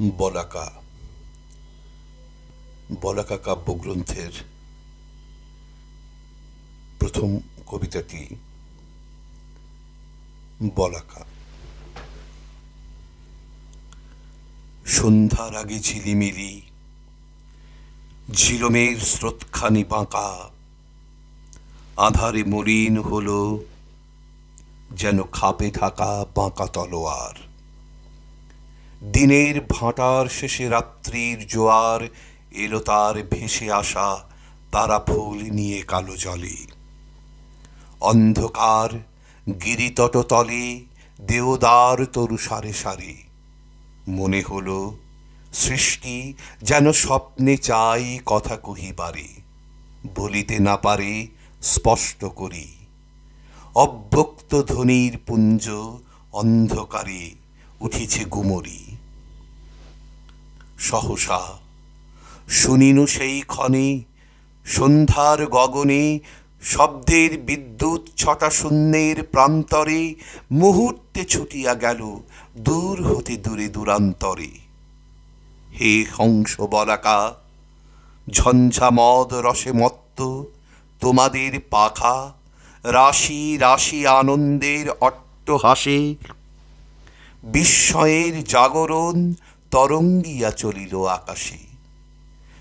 বলাকা। বলাকা কাব্যগ্রন্থের প্রথম কবিতাটি বলাকা। সন্ধ্যার আগে ঝিলিমিলি, ঝিলমের স্রোতখানি বাঁকা, আধারে মলিন হল যেন খাপে থাকা বাঁকা তলোয়ার। দিনের ভাঁটার শেষে রাত্রির জোয়ার এলো তার ভেসে আসা তারা ফুল নিয়ে কালো জলে। অন্ধকার গিরিতট তলে দেওদার তরু সারে সারে। মনে হলো সৃষ্টি যেন স্বপ্নে চাই কথা কহিবারে, বলিতে না পারে স্পষ্ট করি। অব্যক্ত ধ্বনির পুঞ্জ অন্ধকারে উঠিছে গুমরি। সহসা শুনিনু সেই ক্ষণে সন্ধ্যার গগনে শব্দের বিদ্যুৎ ছটা শূন্যের প্রান্তরে মুহূর্তে ছুটিয়া গেল দূর হতে দূরে দূরান্তরে। হে হংস বলাকা ঝঞ্ঝা মদ রসে মত্ত তোমাদের পাখা, রাশি রাশি আনন্দের অট্টহাসে বিস্ময়ের জাগরণ তরঙ্গিয়া চলিল আকাশে।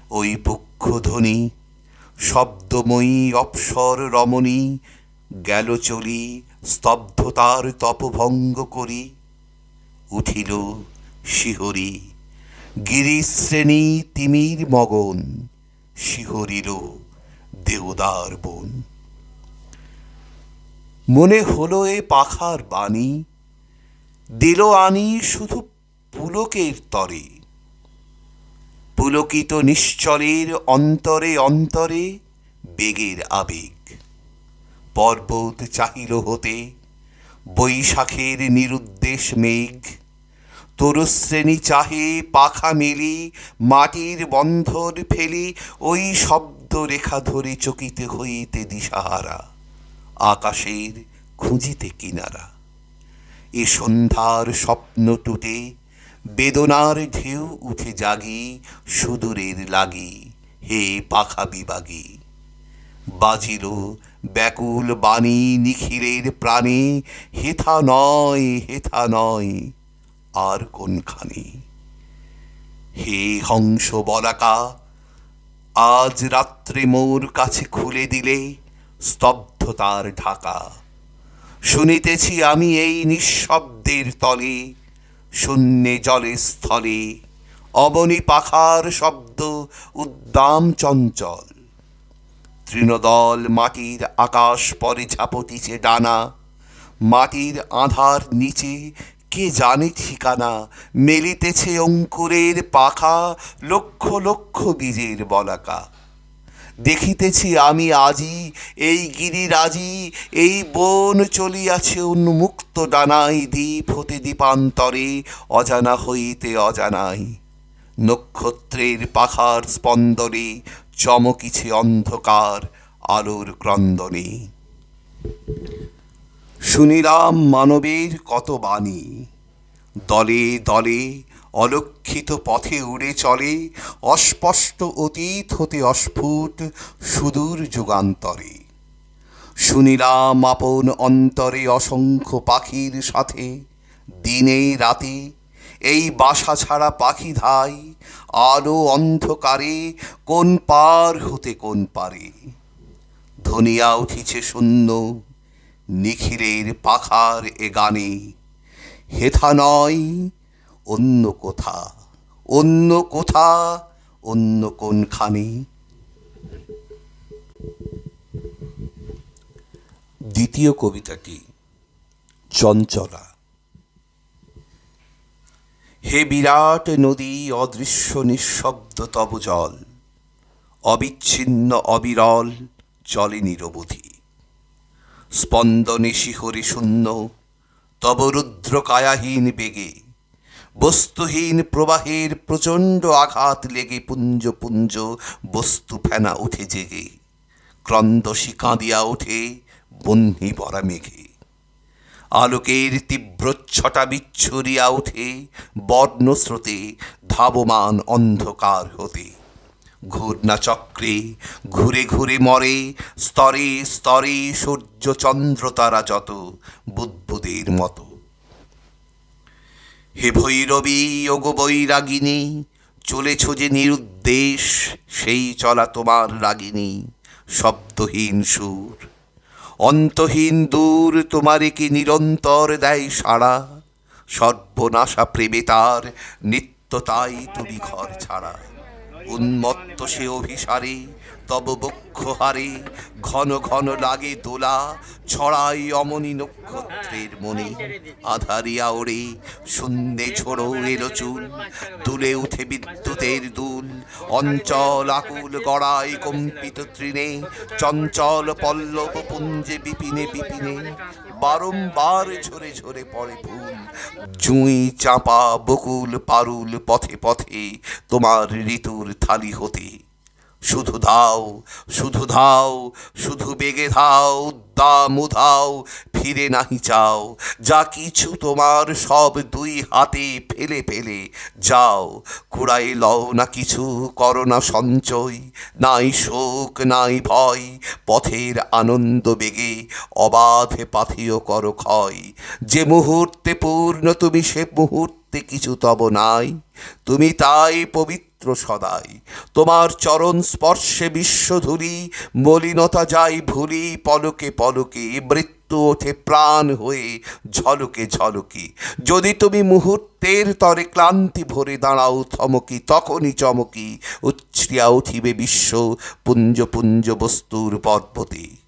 ওই পক্ষধ্বনি শব্দময়ী অপসর রমণী, গেল চলি স্তব্ধতার তপভঙ্গ করি। উঠিল শিহরি, গিরিশ্রেণী তিমির মগন, শিহরিল দেওদার বন। মনে হলো এ পাখার বাণী দিল আনি শুধু পুলকের তরে। পুলকিত নিশ্চলের অন্তরে অন্তরে বেগের আবেগ। পর্বত চাহিল হতে, বৈশাখের নিরুদ্দেশ মেঘ। তরুশ্রেণী চাহে পাখা মেলি, মাটির বন্ধর ফেলি, ওই শব্দ রেখা ধরে চকিতে হইতে দিশাহারা, আকাশের খুঁজিতে কিনারা। এ সন্ধ্যার স্বপ্ন টুটে, বেদনার ঢেউ উঠে জাগি, সুদূরের লাগি, হে পাখা বিবাগী। বাজিল ব্যাকুল বাণী নিখিলের প্রাণে, হেথা নয় হেথা নয়, আর কোনখানে? হে হংস বলাকা, আজ রাত্রে মোর কাছে খুলে দিলে স্তব্ধতার ঢাকা। শুনিতেছি আমি এই নিঃশব্দের তলে, শূন্যে জলে স্থলে, অবনী পাখার শব্দ উদ্দাম চঞ্চল। তৃণদল মাটির আকাশ পরে ঝাপটিছে ডানা, মাটির আধার নিচে কে জানে ঠিকানা, মেলিতেছে অঙ্কুরের পাখা লক্ষ লক্ষ বীজের বলাকা। দেখিতেছি আমি আজি এই গিরিরাজি, এই বন চলিয়াছে উন্মুক্ত ডানাই দ্বীপ হতে দ্বীপান্তরে, অজানা হইতে অজানাই। নক্ষত্রের পাখার স্পন্দনে চমকিছে অন্ধকার আলোর ক্রন্দনে। শুনিলাম মানবের কত বাণী। দলে দলে অলক্ষিত পথে উড়ে চলে, অস্পষ্ট অতীত হতে অস্ফুট সুদূর যুগান্তরে। শুনিলাম আপন অন্তরে অসংখ্য পাখির সাথে, দিনে রাতে এই বাসা ছাড়া পাখি ধাই, আলো অন্ধকারে কোন পার হতে কোন পারে। ধনিয়া উঠিছে শূন্য, নিখিলের পাখার এ গানে, হেথা নয় অন্য কোথা? অন্য কোথা? অন্য কোনখানে? দ্বিতীয় কবিতাটি, চঞ্চলা। হে বিরাট নদী, অদৃশ্য নিঃশব্দ তব জল অবিচ্ছিন্ন অবিরল চলে নিরবধি। স্পন্দনে শিহরে শূন্য, তব রুদ্র কায়াহীন বেগে বস্তুহীন প্রবাহের প্রচণ্ড আঘাত লেগে পুঞ্জ পুঞ্জ বস্তু ফেনা উঠে জেগে। ক্রন্দশি কাঁদিয়া ওঠে বহ্নি ভরা মেঘে। আলোকের তীব্র ছটা বিচ্ছুরিয়া ওঠে বর্ণস্রোতে ধাবমান অন্ধকার হতে। ঘূর্ণা চক্রে ঘুরে ঘুরে মরে, স্তরে স্তরে সূর্য চন্দ্র তারা যত বুদ্বুদের মতো। হে ভৈরবী ওগো বৈরাগিনী, চলেছ যে নিরুদ্দেশ, সেই চলা তোমার রাগিনী, শব্দহীন সুর। অন্তহীন দূর তোমারে কি নিরন্তর দেয় সাড়া? সর্বনাশা প্রেমে তার নিত্য তাই তুমি ঘর ছাড়া। উন্মত্ত সে অভিসারে তব বক্ষ হারে ঘন ঘন লাগে দোলা, ছড়াই অমনি নক্ষত্রের মনে। আধারিয়া ওড়ে শূন্যে ছোড়ো এলো চুল, দুলে উঠে বিদ্যুতের দুল। অঞ্চল আকুল গড়াই কম্পিত তৃণে, চঞ্চল পল্লব পুঞ্জে বিপিনে বিপিনে। বারংবার ঝরে ঝরে পড়ে ফুল, জুঁই চাপা বকুল পারুল পথে পথে, তোমার ঋতুর থালি হতে। শুধু দাও শুধু দাও, শুধু বেগে ধাও উদ্দাম উধাও ফিরে নাহি চাও। যা কিছু তোমার সব দুই হাতে ফেলে ফেলে যাও। কুড়াই লও না কিছু, করো না সঞ্চয়, নাই শোক, নাই ভয়, পথের আনন্দ বেগে অবাধে পাথিও করো ক্ষয়। যে মুহূর্তে পূর্ণ তুমি সে মুহূর্তে কিছু তব নাই। তুমি তাই পবিত্র সদাই। তোমার চরণ স্পর্শে বিশ্বধুলি, মলিনতা যাই ভুলি, পলকে পলকে মৃত্যু ওঠে প্রাণ হয়ে ঝলকে ঝলকে। যদি তুমি মুহূর্তের তরে ক্লান্তি ভরে দাঁড়াও থমকি, তখনই চমকি, উচ্ছ্রিয়া উঠিবে বিশ্ব পুঞ্জ পুঞ্জ বস্তুর পর্বতে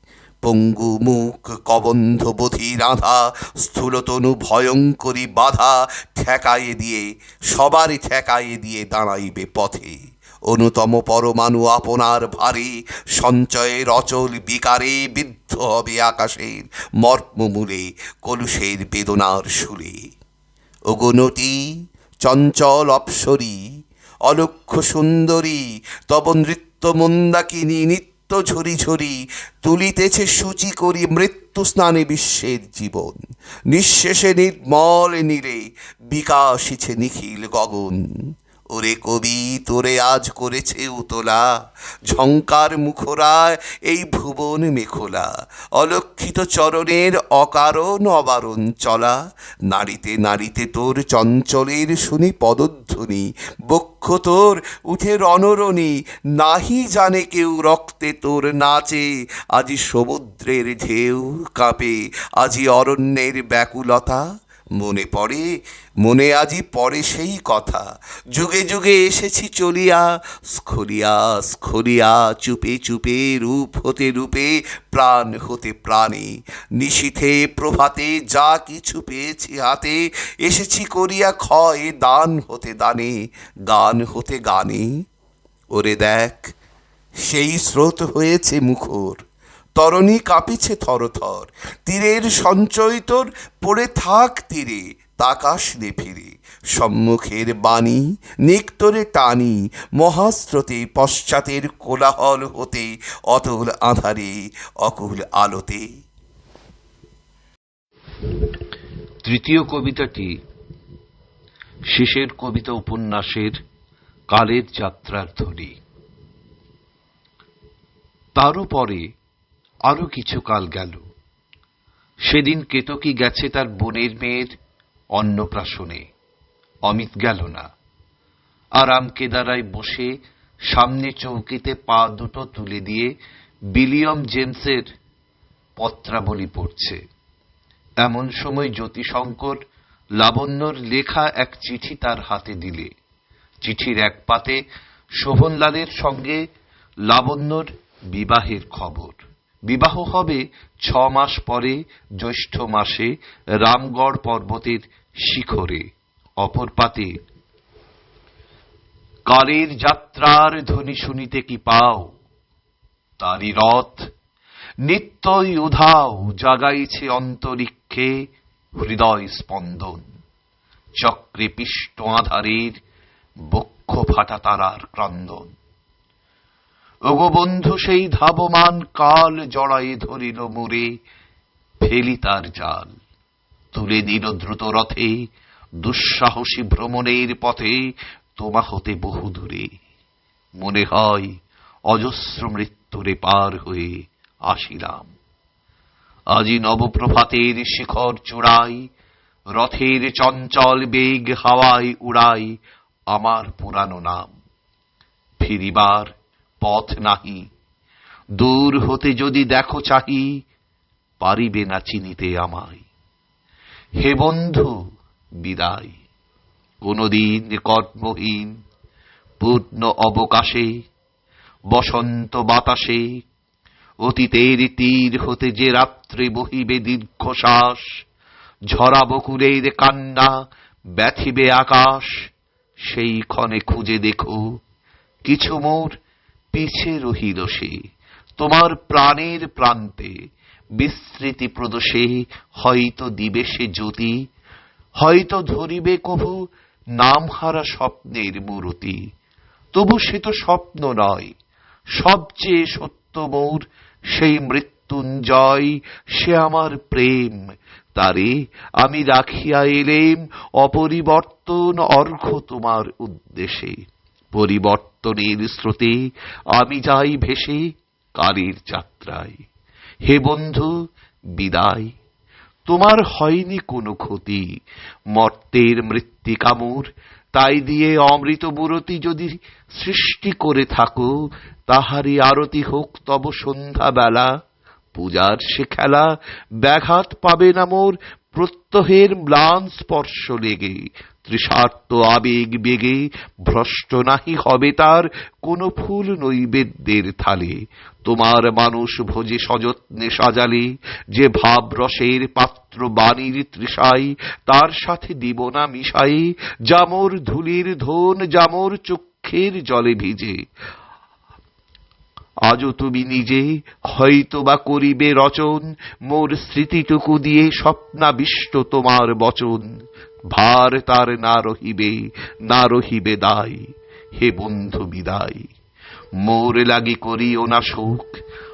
পঙ্গু মুখ কবন্ধ বধির আধা স্থূলতনু ভয়ঙ্করী বাধা ঠেকাইয়ে দিয়ে, সবারই ঠেকাইয়ে দিয়ে দাঁড়াইবে পথে। অনুতম পরমাণু আপনার ভারে সঞ্চয়ের অচল বিকারে বিদ্ধ হবে আকাশের মর্মমূলে, কলুষের বেদনার সুরে। ওগনটি চঞ্চল অপসরী, অলক্ষ সুন্দরী, তব নৃত্য মন্দাকিনী নিত্য ঝরি ঝরি তুলিতেছে সূচি করি মৃত্যু স্নানে বিশ্বের জীবন। নিঃশেষে নির্মল নীরে বিকাশিছে নিখিল গগন। ওরে কবি, তোরে আজ করেছে উতলা। ঝঙ্কার মুখরা এই ভুবন মেখোলা। অলক্ষিত চরণের অকারণ অবারণ চলা নারীতে নারীতে তোর চঞ্চলের শুনি পদধ্বনি। বক্ষ তোর উঠে রণরণী। নাহি জানে কেউ রক্তে তোর নাচে। আজি সমুদ্রের ঢেউ কাঁপে। আজি অরণ্যের ব্যাকুলতা। মনে পড়ে, মনে আজি পড়ে সেই কথা। যুগে যুগে এসেছি চলিয়া, স্খলিয়া স্খলিয়া, চুপে চুপে, রূপ হতে রূপে, প্রাণ হতে প্রাণে। নিশীথে, প্রভাতে যা কিছু পেয়েছি হাতে, এসেছি করিয়া ক্ষয়, দান হতে দানে, গান হতে গানে। ওরে দেখ, সেই স্রোত হয়েছে মুখর। তরণী কাঁপিছে থরথর। তীরের সঞ্চয় তোর, পড়ে থাক তীরে, তাকাস নে ফিরে। সম্মুখের বাণী নিক্তরে টানি, মহাস্রোতে পশ্চাতের কোলাহল হতে, অতল আধারে, অকুল আলোতে। তৃতীয় কবিতাটি শেষের কবিতা উপন্যাসের কালের যাত্রার ধ্বনি। তারও পরে আরও কিছু কাল গেল। সেদিন কেতকী গেছে তার বোনের মেয়ের অন্নপ্রাশনে। অমিত গেল না। আরাম কেদারায় বসে সামনে চৌকিতে পা দুটো তুলে দিয়ে বিলিয়ম জেমসের পত্রাবলী পড়ছে। এমন সময় জ্যোতিশঙ্কর লাবণ্যর লেখা এক চিঠি তার হাতে দিলে। চিঠির এক পাতে শোভনলালের সঙ্গে লাবণ্যর বিবাহের খবর। বিবাহ হবে ছ মাস পরে, জ্যৈষ্ঠ মাসে, রামগড় পর্বতের শিখরে। অপর পাতে, কালের যাত্রার ধ্বনি শুনিতে কি পাও? তারি রথ নিত্যই উধাও জাগাইছে অন্তরিক্ষে হৃদয় স্পন্দন। চক্রে পিষ্ট আধারের বক্ষ ফাটা তারার ক্রন্দন। ওগো বন্ধু, সেই ধাবমান কাল জড়ায়ে ধরিল মুরে ফেলি তার জাল। তুলে নিল দ্রুত রথে, দুঃসাহসী ভ্রমণের পথে, তোমা হতে বহু দূরে। মনে হয় অজস্র মৃত্যুরে পার হয়ে আসিলাম। আজি নবপ্রভাতের শিখর চূড়াই, রথের চঞ্চল বেগ হাওয়ায় উড়াই আমার পুরানো নাম। ফিরিবার পথ নাহি। দূর হতে যদি দেখো চাহি, পারিবে না চিনিতে আমায়। হে বন্ধু, বিদায়। কোনদিন কর্মহীন, পূর্ণ অবকাশে, বসন্ত বাতাসে, অতীতের তীর হতে যে রাত্রে বহিবে দীর্ঘশ্বাস, ঝরা বকুলের কান্না ব্যথিবে আকাশ, সেই ক্ষণে খুঁজে দেখো কিছু মোর পিছে রহিল সে তোমার প্রাণের প্রান্তে বিস্মৃতি প্রদোষে হয়তো দিবে সে জ্যোতি, হয়তো ধরিবে কভু নামহারা স্বপ্নের মূরতি। তবু সে তো স্বপ্ন নয়, সবচেয়ে সত্য মোর সেই মৃত্যুঞ্জয়, সে আমার প্রেম। তারে আমি রাখিয়া এলেম অপরিবর্তন অর্ঘ্য তোমার উদ্দেশে। পরিবর্তনের স্রোতে আমি যাই ভেসে কালের যাত্রায়। হে বন্ধু, বিদায়। তোমার হয়নি কোনো ক্ষতি। মর্তের মৃত্তিকামুর তাই দিয়ে অমৃত বুরতি যদি সৃষ্টি করে থাকো, তাহারই আরতি হোক তব সন্ধ্যা বেলা পূজার সে খেলা ব্যাঘাত পাবে না মোর, প্রত্যহের ম্লান স্পর্শ লেগে। তৃষার্ত আবেগ বেগে ভ্রষ্ট নাহি হবে তার, কোনো ফুল নৈবেদ্যের থালে। তোমার মানুষ ভোজে সযত্নে সাজালে, যে ভাব রসের পাত্র বাণীর তৃষাই, তার সাথে দিব না মিশাই জামর ধুলির ধন জামর চক্ষের জলে ভিজে। আজও তুমি নিজে হয়তো বা করিবে রচন, মোর স্মৃতিটুকু দিয়ে স্বপ্নাবিষ্ট তোমার বচন। ভার তার না রহিবে না রহিবে দায়। হে বন্ধু বিদায়, মোর লাগি করিও না শোক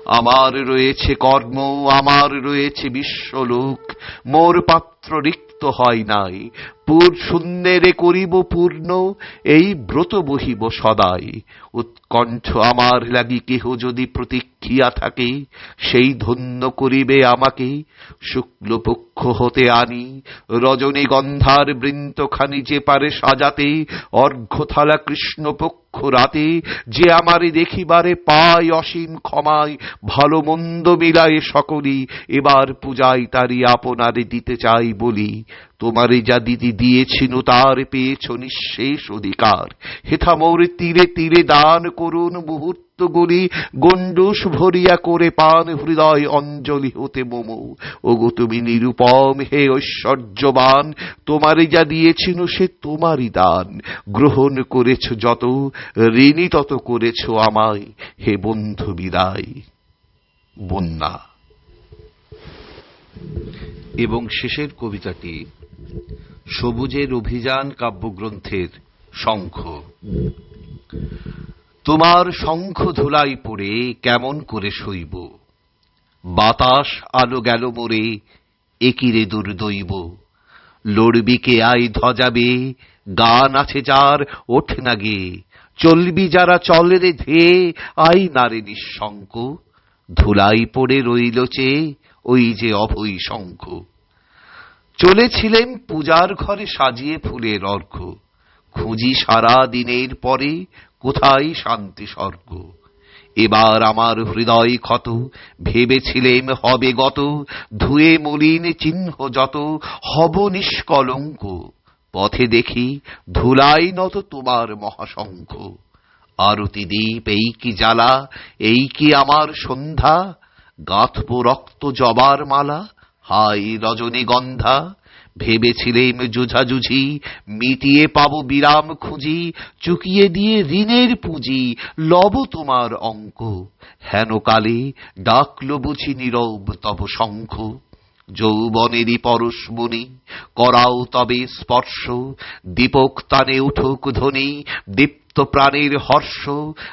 আমার রয়েছে কর্ম, আমার রয়েছে বিশ্বলোক। মোর পাত্র রিক্ত হয় নাই পুর শূন্যেরে করিব পূর্ণ, এই ব্রত বহিব সদাই। উৎকণ্ঠ আমার লাগি কেহ যদি প্রতীক্ষিয়া থাকে, সেই ধন্য করিবে আমাকে। শুক্লপক্ষ হতে আনি, রজনীগন্ধার বৃন্তখানি যে পারে সাজাতে, অর্ঘ্যথালা কৃষ্ণপক্ষ রাতে, যে আমারে দেখিবারে পায় অসীম ক্ষমায়, ভালো মন্দ মিলায় সকলি এবার পূজায় তারি আপনারে দিতে চাই বলি। তোমারে যা দিদি দিয়েছিল তার পেয়েছ নিঃশেষ অধিকার। হেথা মোর তীরে তীরে দান করুন মুহূর্তগুলি, গণ্ডুষ ভরিয়া করে পান হৃদয় অঞ্জলি হতে মোমো। ওগো তুমি নিরুপম, হে ঐশ্বর্যবান তোমারে যা দিয়েছিল সে তোমারই দান। গ্রহণ করেছ যত, ঋণী তত করেছ আমায়। হে বন্ধু বিদায়। বন্যা। এবং শেষের কবিতাটি সবুজের অভিযান কাব্যগ্রন্থের শঙ্খ। তোমার শঙ্খ ধুলাই পড়ে কেমন করে সইব? বাতাস আলো গেল মোরে, একিরে দুর্দৈব। লড়বি কে আই ধজাবে গান আছে যার ওঠ না গে চলবি যারা চলে রে ধেয়ে আই নারে নিঃশঙ্ক। ধুলাই পড়ে রইল চে ওই যে অভয় শঙ্খ। চলেছিলেন পূজার ঘরে সাজিয়ে ফুলের অর্ঘ খুঁজি সারা দিনের পরে কোথায় শান্তি স্বর্গ? এবার আমার হৃদয় ক্ষত, ভেবেছিলেম হবে গত, ধুয়ে মলিন চিহ্ন যত, হব নিষ্কলঙ্ক। পথে দেখি ধুলাই নত তোমার মহাশঙ্খ। আরতি দ্বীপ, এই কি জ্বালা, এই কি আমার সন্ধ্যা? গাঁথব রক্ত জবার মালা হাই রজনীগন্ধা ভেবেছিলেম জুঝাজুঝি মিটিয়ে পাবো বিরাম খুঁজি, চুকিয়ে দিয়ে ঋণের পুঁজি, লব তোমার অঙ্ক। হেন কালে ডাকলো বুঝি নীরব তব শঙ্খ। যৌবনেরই পরশমণি করাও তবে স্পর্শ, দীপক তানে উঠুক ধ্বনি, দীপ্ত সুপ্ত প্রাণের হর্ষ,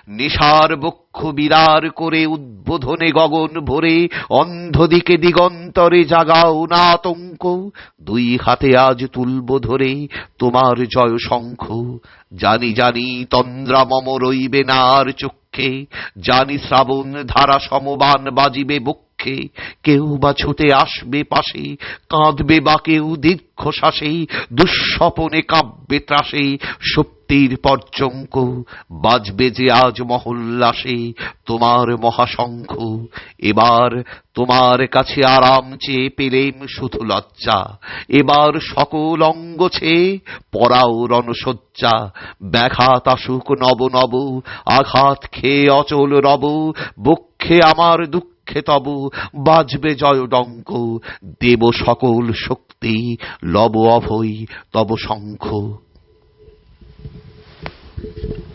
নেশার বক্ষ বিরার করে উদ্বোধনে গগন ভরে অন্ধদিকে দিগন্তরে জাগাও না আতঙ্ক। দুই হাতে আজ তুলব ধরে তোমার জয় শঙ্খ। জানি জানি তন্দ্রা মম রইবে না আর চক্ষে। জানি শ্রাবণ ধারা সমবান বাজিবে বক্ষে। কেউ বা ছুটে আসবে পাশে, কাঁদবে বা কেউ দীর্ঘশ্বাসে, দুঃস্বপনে কাব্যে ত্রাসে। শক্তির পর্যঙ্ক বাজবে যে আজ মহল্লাসে তোমার মহাশঙ্খ। এবার তোমার কাছে আরাম চেয়ে পেলেম শুধু লজ্জা। এবার সকল অঙ্গ ছেয়ে পরাও রণসজ্জা ব্যাঘাত আসুক নব নব, আঘাত খেয়ে অচল রব, বক্ষে আমার দুঃখে তব, বাজবে জয় ডঙ্ক। দেব সকল শক্তি, লব অভয় তব শঙ্খ। Thank you.